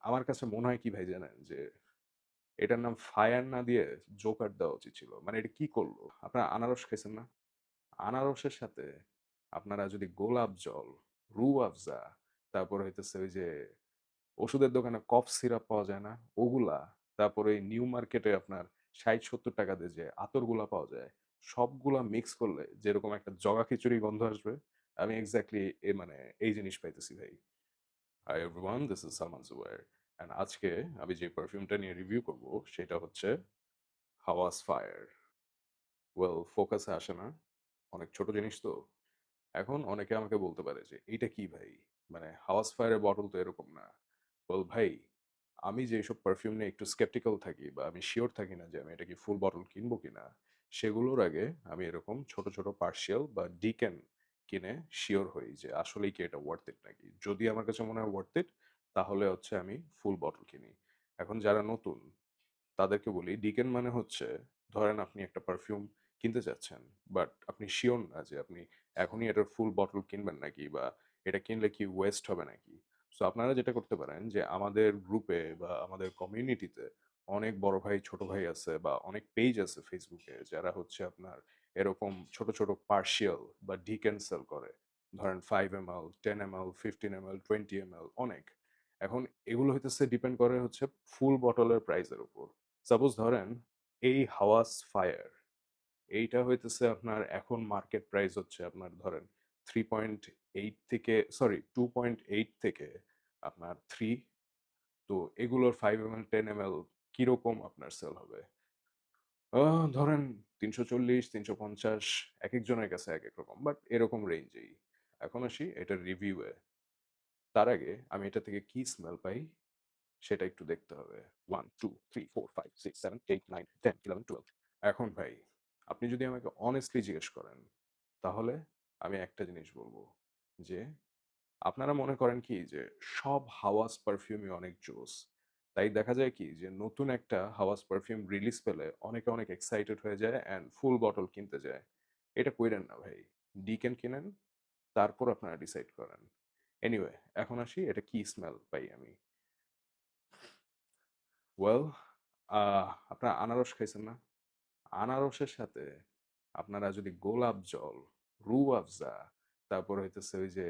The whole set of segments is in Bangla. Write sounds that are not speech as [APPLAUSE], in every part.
আমার কাছে মনে হয় কি ভাই জানেন? যে এটার নাম ফায়ার না দিয়ে জোকার দেওয়া উচিত ছিল। মানে এটা কি করল? আপনারা আনারস খাইছেন না? আনারসের সাথে আপনারা যদি গোলাপ জল, রুহ আফজা, তারপরে হইতেছে ওই যে ওষুধের দোকানে কফ সিরাপ পাওয়া যায় না? ওগুলা, তারপরে নিউ মার্কেটে আপনার ৳৬০-৭০ দিয়ে যে আতরগুলা পাওয়া যায়, সবগুলা মিক্স করলে যেরকম একটা জগা খিচুড়ি গন্ধ আসবে, আমি এক্সাক্টলি এ মানে এই জিনিস পাইতেছি ভাই। Hi everyone, this is Salman Zubair. And আজকে আমি যে পারফিউমটা নিয়ে রিভিউ করব সেটা হচ্ছে হাওয়াস ফায়ার। ওয়েল ফোকাসে আসে না। অনেক ছোট জিনিস তো। এখন অনেকে আমাকে বলতে পারে যে, "এইটা কি ভাই? মানে হাওয়াস ফায়ারের বটল তো এরকম না।" ওয়েল ভাই, আমি যেসব পারফিউম নিয়ে একটু স্কেপটিক্যাল থাকি বা আমি সিওর থাকি না যে আমি এটা কি ফুল বটল কিনবো কিনা, সেগুলোর আগে আমি এরকম ছোট, ছোট পার্শিয়াল বা ডিক্যান কিনে সিওর হই যে আসলেই কি এটা ওয়ার্থ ইট নাকি। যদি আমার কাছে মনে হয় ওয়ার্থ ইট, তাহলে হচ্ছে আমি ফুল বটল কিনি। এখন যারা নতুন তাদেরকে বলি ডিকেন মানে হচ্ছে ধরেন আপনি একটা পারফিউম কিনতে চাচ্ছেন। বাট আপনি সিওর না যে আপনি এখনই এটার ফুল বটল কিনবেন নাকি বা এটা কিনলে কি ওয়েস্ট হবে নাকি। সো আপনারা যেটা করতে পারেন যে আমাদের গ্রুপে বা আমাদের কমিউনিটিতে অনেক বড় ভাই, ছোট ভাই আছে বা অনেক পেজ আছে ফেসবুকে যারা হচ্ছে আপনার এরকম ছোট, ছোট পার্শিয়াল বা ডিকেন সেল করে। ধরেন 5 এমএল, 10 এমএল, 15 এমএল, 20 এমএল অনেক। এখন এগুলো হইতেছে ডিপেন্ড করে হচ্ছে ফুল বটলের প্রাইসের উপর। সাপোজ ধরেন এই হাওয়াস ফায়ার এইটা হইতেছে আপনার এখন মার্কেট প্রাইস হচ্ছে আপনার ধরেন 3.8 থেকে সরি 2.8 থেকে আপনার থ্রি তো এগুলোর 5 এমএল 10 এমএল কীরকম আপনার সেল হবে? ধরেন ৩৪০, ৩৫০ একেকজনের কাছে এক এক রকম। বাট এরকম রেঞ্জেই। এখন আসি এটার রিভিউয়ে তার আগে আমি এটা থেকে কি স্মেল পাই সেটা একটু দেখতে হবে। 1, 2, 3, 4, 5, 6, 7, 8, 9, 10, 11, 12 এখন ভাই আপনি যদি আমাকে অনেস্টলি জিজ্ঞেস করেন, তাহলে আমি একটা জিনিস বলব যে, আপনারা মনে করেন কি যে সব হাওয়াস পারফিউমই অনেক জোস। তাই দেখা যায় কি যে নতুন একটা হাওয়াস পারফিউম রিলিজ পেলে অনেকে অনেক এক্সাইটেড হয়ে যায় অ্যান্ড ফুল বটল কিনতে যায়। এটা কইরেন না ভাই। ডিকেন কিনেন, তারপর আপনারা ডিসাইড করেন। এনিওয়ে এখন আসি এটা কি স্মেল পাই আমি। ওয়েল আপনারা আনারস খাইছেন না? আনারসের সাথে আপনারা যদি গোলাপ জল, রু আফজা, তারপর হইতেছে ওই যে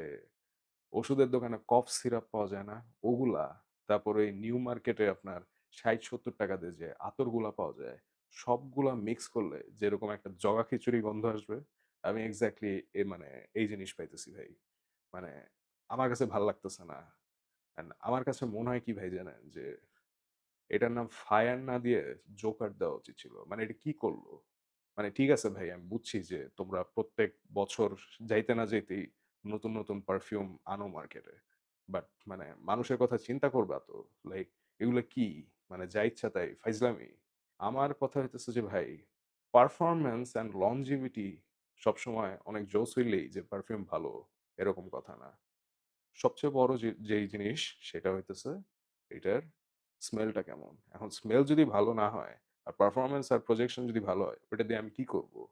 ওষুধের দোকানে কফ সিরাপ পাওয়া যায় না? ওগুলা, তারপরে নিউ মার্কেটে আপনার ৳৬০-৭০ দিয়ে যে আতরগুলা পাওয়া যায়, সবগুলা মিক্স করলে যেরকম একটা জগা খিচুড়ি গন্ধ আসবে, আমি এক্সাক্টলি এ মানে এই জিনিস পাইতেছি ভাই। মানে আমার কাছে ভালো লাগতেছে না। আমার কাছে মনে হয় কি ভাই জানেন? যে এটার নাম ফায়ার না দিয়ে জোকার দেওয়া উচিত ছিল। মানে এটা কি করল? মানে ঠিক আছে ভাই আমি বুঝছি যে তোমরা প্রত্যেক বছর যাইতে না যাইতেই নতুন, নতুন পারফিউম আনো মার্কেটে। বাট মানে মানুষের কথা চিন্তা করবা তো। লাইক এগুলা কি? মানে যা ইচ্ছা তাই ফাইজলামি? আমার কথা হইতেছে যে ভাই পারফরম্যান্স অ্যান্ড লনজিভিটি সবসময় অনেক জোস হইলেই যে পারফিউম ভালো এরকম কথা না। সবচেয়ে বড় যে যেই জিনিস সেটা হইতেছে এটার স্মেলটা কেমন। এখন স্মেল যদি ভালো না হয় আর পারফরমেন্স আর প্রজেকশন যদি ভালো হয়, ওটা দিয়ে আমি কি করব?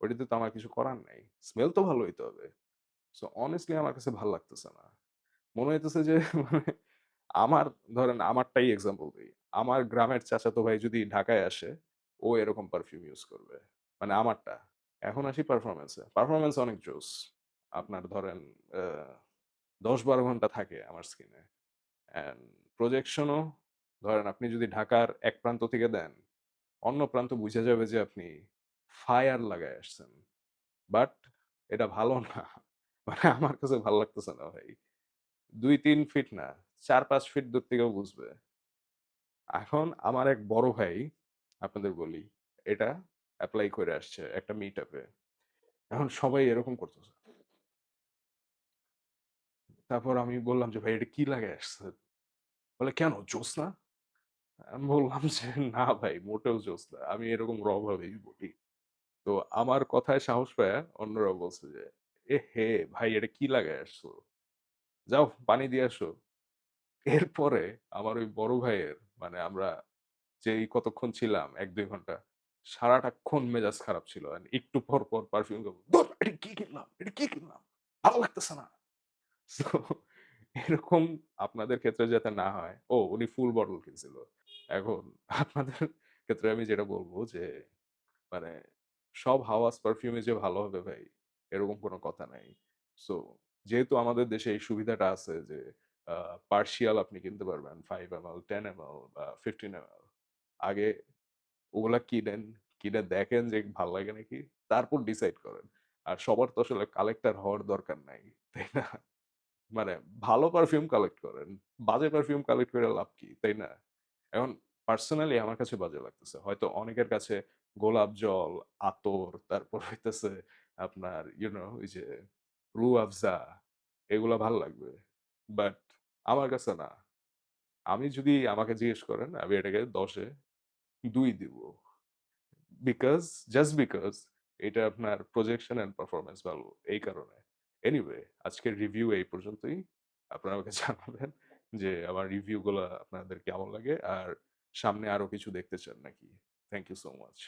ওটাতে তো আমার কিছু করার নাই। স্মেল তো ভালো হইতে হবে। সো অনেস্টলি আমার কাছে ভালো লাগতেছে না। মনে হইতেছে যে [LAUGHS] মানে আমার ধরেন আমারটাই এক্সাম্পল দেই। আমার গ্রামের চাচাতো ভাই যদি ঢাকায় আসে, ও এরকম পারফিউম ইউজ করবে। মানে আমারটা। এখন আসি পারফরমেন্সে পারফরমেন্স অনেক জোস। আপনার ধরেন আ ১০-১২ ঘণ্টা থাকে আমার স্কিনে। অ্যান্ড প্রজেকশন ধরেন আপনি যদি ঢাকার এক প্রান্ত থেকে দেন, অন্য প্রান্ত বুঝা যাবে যে আপনি ফায়ার লাগায় আসছেন। বাট এটা ভালো না। [LAUGHS] মানে আমার কাছে ভালো লাগতেছে না ভাই। ২-৩ ফিট না, ৪-৫ ফিট দূর থেকেও বুঝবে। এখন আমার এক বড় ভাই, আপনাদের বলি, এটা এপ্লাই করে আসছে একটা মিট আপ। এখন সবাই এরকম করতেছে। তারপর আমি বললাম যে, "ভাই এটা কি লাগায় আসছে বলে, "কেন জোস না?" আমি বললাম যে, "না ভাই মোটেও জোস না। আমি এরকম র ভাবেই বলি।" তো আমার কথায় সাহস পায় অন্যরা বলছে যে, এ হে ভাই এটা কি লাগায় আসছো? যাও পানি দিয়ে আসো।" এরপরে আমার ওই বড় ভাইয়ের মানে আমরা যেই কতক্ষণ ছিলাম ১-২ ঘণ্টা, সারাটাক্ষণ মেজাজ খারাপ ছিল। একটু পর, পর পারফিউম এটা কি কিনলাম? এটা কি কিনলাম? ভালো লাগতেছে না। [LAUGHS] এরকম আপনাদের ক্ষেত্রে যাতে না হয়। ও উনি ফুল বটল কিনছিল। এখন আপনাদের ক্ষেত্রে আমি যেটা বলব যে মানে সব হাওয়াজ পারফিউমে যে ভালো হবে ভাই, এরকম কোনো কথা নাই। সো যেহেতু আমাদের দেশে এই সুবিধাটা আছে যে পার্সিয়াল আপনি কিনতে পারবেন 5 এমএল, 10 এমএল বা 15 এমএল। আগে ওগুলা কিনেন, কিনে দেখেন যে ভালো লাগে নাকি, তারপর ডিসাইড করেন। আর সবার তো আসলে কালেক্টর হওয়ার দরকার নাই। তাই না? মানে ভালো পারফিউম কালেক্ট করেন। বাজে পারফিউম কালেক্ট করে লাভ কি? তাই না? এখন পার্সোনালি আমার কাছে বাজে লাগতেছে। হয়তো অনেকের কাছে গোলাপ জল, আতর, তারপর হইতেছে আপনার ইউ নও ওই যে রুহ আফজা এগুলা ভালো লাগবে। বাট আমার কাছে না। আমি যদি আমাকে জিজ্ঞেস করেন, আমি এটাকে ১০ এ ২ দিব। বিকজ জাস্ট বিকজ এটা আপনার প্রজেকশন অ্যান্ড পারফরমেন্স ভালো এই কারণে। এনিওয়ে আজকের রিভিউ এই পর্যন্তই। আপনারা আমাকে [LAUGHS] জানাবেন যে আমার রিভিউ গুলা আপনাদের কেমন লাগে আর সামনে আরও কিছু দেখতে চান নাকি? Thank you so much.